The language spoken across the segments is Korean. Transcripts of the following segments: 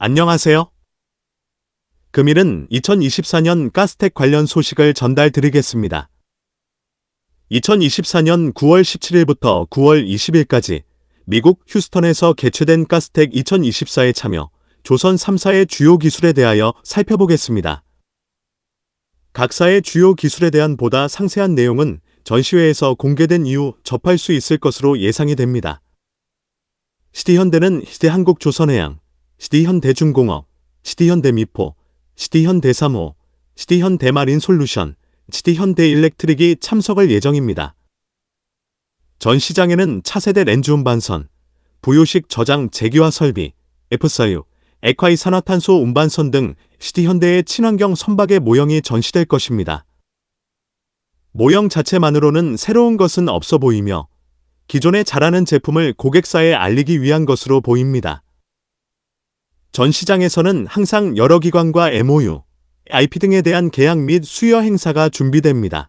안녕하세요. 금일은 2024년 가스텍 관련 소식을 전달 드리겠습니다. 2024년 9월 17일부터 9월 20일까지 미국 휴스턴에서 개최된 가스텍 2024에 참여 조선 3사의 주요 기술에 대하여 살펴보겠습니다. 각사의 주요 기술에 대한 보다 상세한 내용은 전시회에서 공개된 이후 접할 수 있을 것으로 예상이 됩니다. 시티현대는 시대한국조선해양, 시티현대중공업, 시티현대미포, 시티현대삼호, 시티현대마린솔루션, 시티현대일렉트릭이 참석할 예정입니다. 전 시장에는 차세대 렌즈 운반선, 부요식 저장 재기화 설비, F4U, 액화 이 산화탄소 운반선 등 시티현대의 친환경 선박의 모형이 전시될 것입니다. 모형 자체만으로는 새로운 것은 없어 보이며 기존에 잘하는 제품을 고객사에 알리기 위한 것으로 보입니다. 전 시장에서는 항상 여러 기관과 MOU, IP 등에 대한 계약 및 수여 행사가 준비됩니다.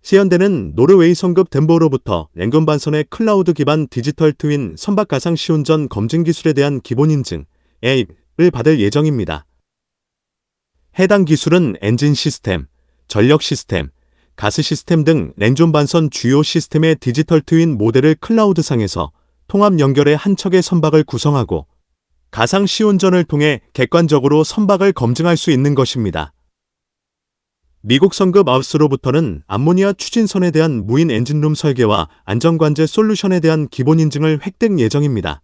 시연대는 노르웨이 성급 덴보로부터 랭건 반선의 클라우드 기반 디지털 트윈 선박 가상 시운전 검증 기술에 대한 기본 인증, AI를 받을 예정입니다. 해당 기술은 엔진 시스템, 전력 시스템, 가스 시스템 등 렌존 반선 주요 시스템의 디지털 트윈 모델을 클라우드상에서 통합 연결해 한 척의 선박을 구성하고 가상 시운전을 통해 객관적으로 선박을 검증할 수 있는 것입니다. 미국 성급 아우스로부터는 암모니아 추진선에 대한 무인 엔진룸 설계와 안전관제 솔루션에 대한 기본 인증을 획득 예정입니다.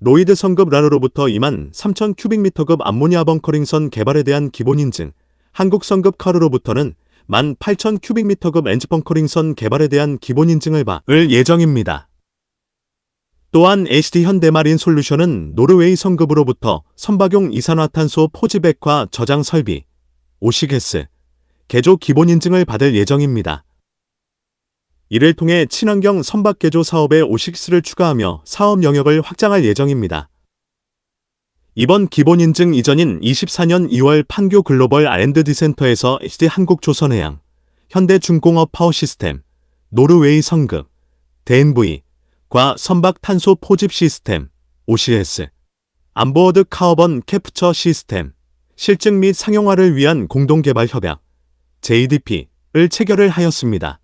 로이드 성급 라로로부터 2만 3천 큐빅미터급 암모니아 벙커링선 개발에 대한 기본 인증, 한국 성급 카르로부터는 1만 8천 큐빅미터급 엔지 벙커링선 개발에 대한 기본 인증을 받을 예정입니다. 또한 HD 현대마린 솔루션은 노르웨이 성급으로부터 선박용 이산화탄소 포지백화 저장 설비, 오시게스, 개조 기본 인증을 받을 예정입니다. 이를 통해 친환경 선박 개조 사업에 오식스를 추가하며 사업 영역을 확장할 예정입니다. 이번 기본 인증 이전인 24년 2월 판교 글로벌 R&D 센터에서 HD 한국조선해양, 현대중공업 파워시스템, 노르웨이 성급, DNV, 과 선박 탄소 포집 시스템, OCS, 안보어드 카어번 캡처 시스템, 실증 및 상용화를 위한 공동개발 협약, JDP를 체결을 하였습니다.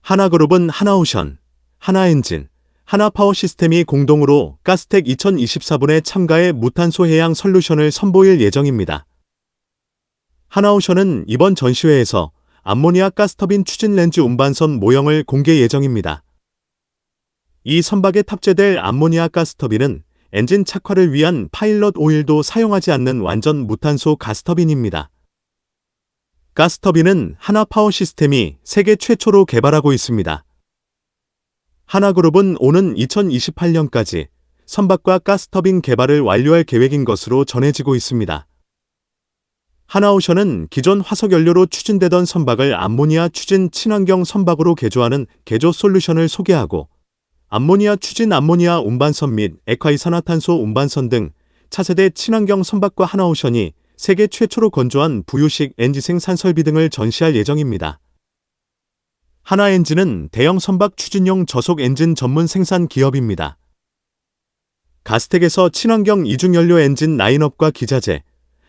하나그룹은 하나오션, 하나엔진, 하나파워 시스템이 공동으로 가스텍 2024분에 참가해 무탄소 해양 솔루션을 선보일 예정입니다. 하나오션은 이번 전시회에서 암모니아 가스터빈 추진 렌즈 운반선 모형을 공개 예정입니다. 이 선박에 탑재될 암모니아 가스터빈은 엔진 착화를 위한 파일럿 오일도 사용하지 않는 완전 무탄소 가스터빈입니다. 가스터빈은 하나 파워 시스템이 세계 최초로 개발하고 있습니다. 하나그룹은 오는 2028년까지 선박과 가스터빈 개발을 완료할 계획인 것으로 전해지고 있습니다. 하나오션은 기존 화석연료로 추진되던 선박을 암모니아 추진 친환경 선박으로 개조하는 개조 솔루션을 소개하고 암모니아 추진 암모니아 운반선 및 액화이산화탄소 운반선 등 차세대 친환경 선박과 하나오션이 세계 최초로 건조한 부유식 엔지 생 산 설비 등을 전시할 예정입니다. 하나엔진은 대형 선박 추진용 저속 엔진 전문 생산 기업입니다. 가스텍에서 친환경 이중연료 엔진 라인업과 기자재,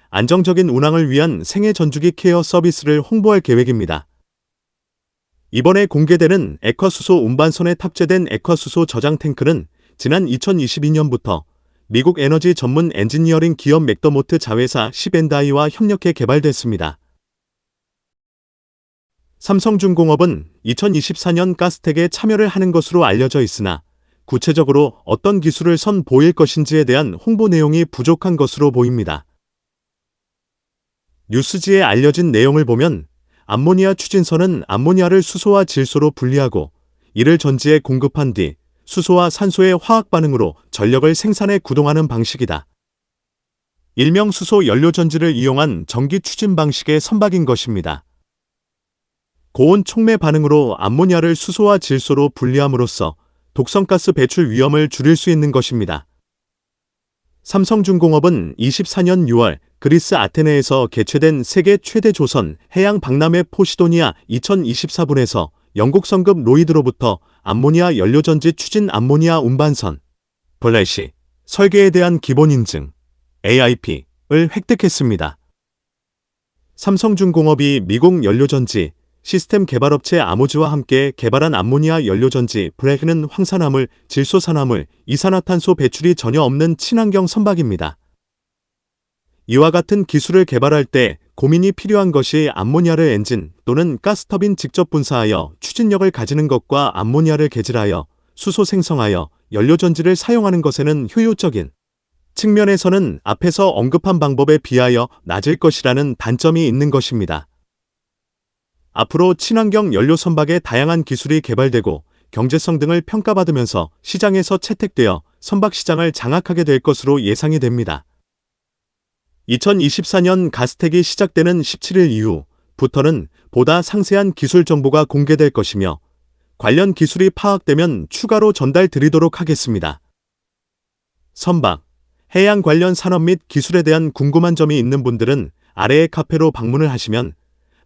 안정적인 운항을 위한 생애 전주기 케어 서비스를 홍보할 계획입니다. 이번에 공개되는 액화수소 운반선에 탑재된 액화수소 저장 탱크는 지난 2022년부터 미국 에너지 전문 엔지니어링 기업 맥더모트 자회사 시벤다이와 협력해 개발됐습니다. 삼성중공업은 2024년 가스텍에 참여를 하는 것으로 알려져 있으나 구체적으로 어떤 기술을 선보일 것인지에 대한 홍보 내용이 부족한 것으로 보입니다. 뉴스지에 알려진 내용을 보면 암모니아 추진선은 암모니아를 수소와 질소로 분리하고 이를 전지에 공급한 뒤 수소와 산소의 화학 반응으로 전력을 생산해 구동하는 방식이다. 일명 수소 연료 전지를 이용한 전기 추진 방식의 선박인 것입니다. 고온 촉매 반응으로 암모니아를 수소와 질소로 분리함으로써 독성가스 배출 위험을 줄일 수 있는 것입니다. 삼성중공업은 24년 6월 그리스 아테네에서 개최된 세계 최대 조선 해양 박람회 포시도니아 2024분에서 영국 성급 로이드로부터 암모니아 연료전지 추진 암모니아 운반선 블래시, 설계에 대한 기본 인증, AIP을 획득했습니다. 삼성중공업이 미국 연료전지 시스템 개발업체 아모즈와 함께 개발한 암모니아 연료전지 브레그는 황산화물, 질소산화물, 이산화탄소 배출이 전혀 없는 친환경 선박입니다. 이와 같은 기술을 개발할 때 고민이 필요한 것이 암모니아를 엔진 또는 가스터빈 직접 분사하여 추진력을 가지는 것과 암모니아를 개질하여 수소 생성하여 연료전지를 사용하는 것에는 효율적인 측면에서는 앞에서 언급한 방법에 비하여 낮을 것이라는 단점이 있는 것입니다. 앞으로 친환경 연료 선박의 다양한 기술이 개발되고 경제성 등을 평가받으면서 시장에서 채택되어 선박 시장을 장악하게 될 것으로 예상이 됩니다. 2024년 가스텍이 시작되는 17일 이후부터는 보다 상세한 기술 정보가 공개될 것이며 관련 기술이 파악되면 추가로 전달 드리도록 하겠습니다. 선박, 해양 관련 산업 및 기술에 대한 궁금한 점이 있는 분들은 아래의 카페로 방문을 하시면